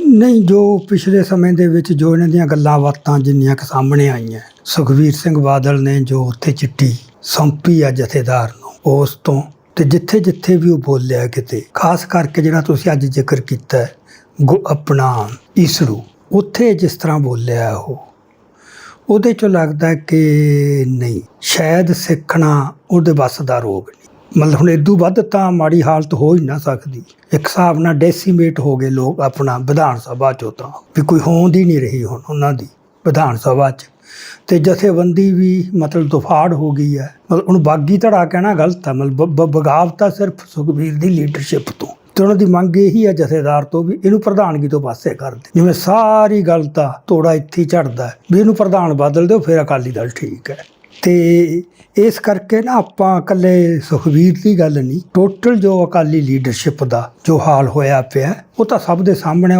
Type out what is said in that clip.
ਨਹੀਂ, ਜੋ ਪਿਛਲੇ ਸਮੇਂ ਦੇ ਵਿੱਚ ਜੋ ਇਹਨਾਂ ਦੀਆਂ ਗੱਲਾਂ ਬਾਤਾਂ ਜਿੰਨੀਆਂ ਕਿ ਸਾਹਮਣੇ ਆਈਆਂ, ਸੁਖਵੀਰ ਸਿੰਘ ਬਾਦਲ ਨੇ ਜੋ ਉੱਥੇ ਚਿੱਠੀ ਸੌਂਪੀ ਆ ਜਥੇਦਾਰ ਨੂੰ, ਉਸ ਤੋਂ ਤੇ ਜਿੱਥੇ ਜਿੱਥੇ ਵੀ ਉਹ ਬੋਲਿਆ ਕਿਤੇ, ਖਾਸ ਕਰਕੇ ਜਿਹੜਾ ਤੁਸੀਂ ਅੱਜ ਜ਼ਿਕਰ ਕੀਤਾ ਗੁ- ਆਪਣਾ ਈਸਰੂ ਉੱਥੇ ਜਿਸ ਤਰ੍ਹਾਂ ਬੋਲਿਆ ਉਹ, ਉਹਦੇ ਚੋਂ ਲੱਗਦਾ ਕਿ ਨਹੀਂ, ਸ਼ਾਇਦ ਸਿੱਖਣਾ ਉਹਦੇ ਵੱਸ ਦਾ ਰੋਗ ਨਹੀਂ। ਮਤਲਬ ਹੁਣ ਇਦੋਂ ਵੱਧ ਤਾਂ ਮਾੜੀ ਹਾਲਤ ਹੋ ਹੀ ਨਾ ਸਕਦੀ। ਇੱਕ ਹਿਸਾਬ ਨਾਲ ਡੈਸੀਮੇਟ ਹੋ ਗਏ ਲੋਕ ਆਪਣਾ ਵਿਧਾਨ ਸਭਾ ਚੋਂ ਤਾਂ, ਵੀ ਕੋਈ ਹੋਂਦ ਹੀ ਨਹੀਂ ਰਹੀ ਹੁਣ ਉਹਨਾਂ ਦੀ ਵਿਧਾਨ ਸਭਾ 'ਚ। ਤੇ ਜਥੇਬੰਦੀ ਵੀ ਮਤਲਬ ਦੁਫਾੜ ਹੋ ਗਈ ਹੈ। ਮਤਲਬ ਹੁਣ ਬਾਗੀ ਧੜਾ ਕਹਿਣਾ ਗਲਤ ਹੈ, ਮਤਲਬ ਬ- ਬਗਾਵਤ ਤਾਂ ਸਿਰਫ ਸੁਖਬੀਰ ਦੀ ਲੀਡਰਸ਼ਿਪ ਤੋਂ। ਤੇ ਉਹਨਾਂ ਦੀ ਮੰਗ ਇਹੀ ਹੈ ਜਥੇਦਾਰ ਤੋਂ ਵੀ ਇਹਨੂੰ ਪ੍ਰਧਾਨਗੀ ਤੋਂ ਪਾਸੇ ਕਰ ਦੇ। ਜਿਵੇਂ ਸਾਰੀ ਗੱਲ ਤਾਂ ਤੋੜਾ ਇੱਥੇ ਝੜਦਾ ਵੀ ਇਹਨੂੰ ਪ੍ਰਧਾਨ ਬਦਲ ਦਿਓ, ਫਿਰ ਅਕਾਲੀ ਦਲ ਠੀਕ ਹੈ। ਤੇ ਇਸ ਕਰਕੇ ਨਾ ਆਪਾਂ ਇਕੱਲੇ ਸੁਖਬੀਰ ਦੀ ਗੱਲ ਨਹੀਂ ਟੋਟਲ ਜੋ ਅਕਾਲੀ ਲੀਡਰਸ਼ਿਪ ਦਾ ਜੋ ਹਾਲ ਹੋਇਆ ਪਿਆ, ਉਹ ਤਾਂ ਸਭ ਦੇ ਸਾਹਮਣੇ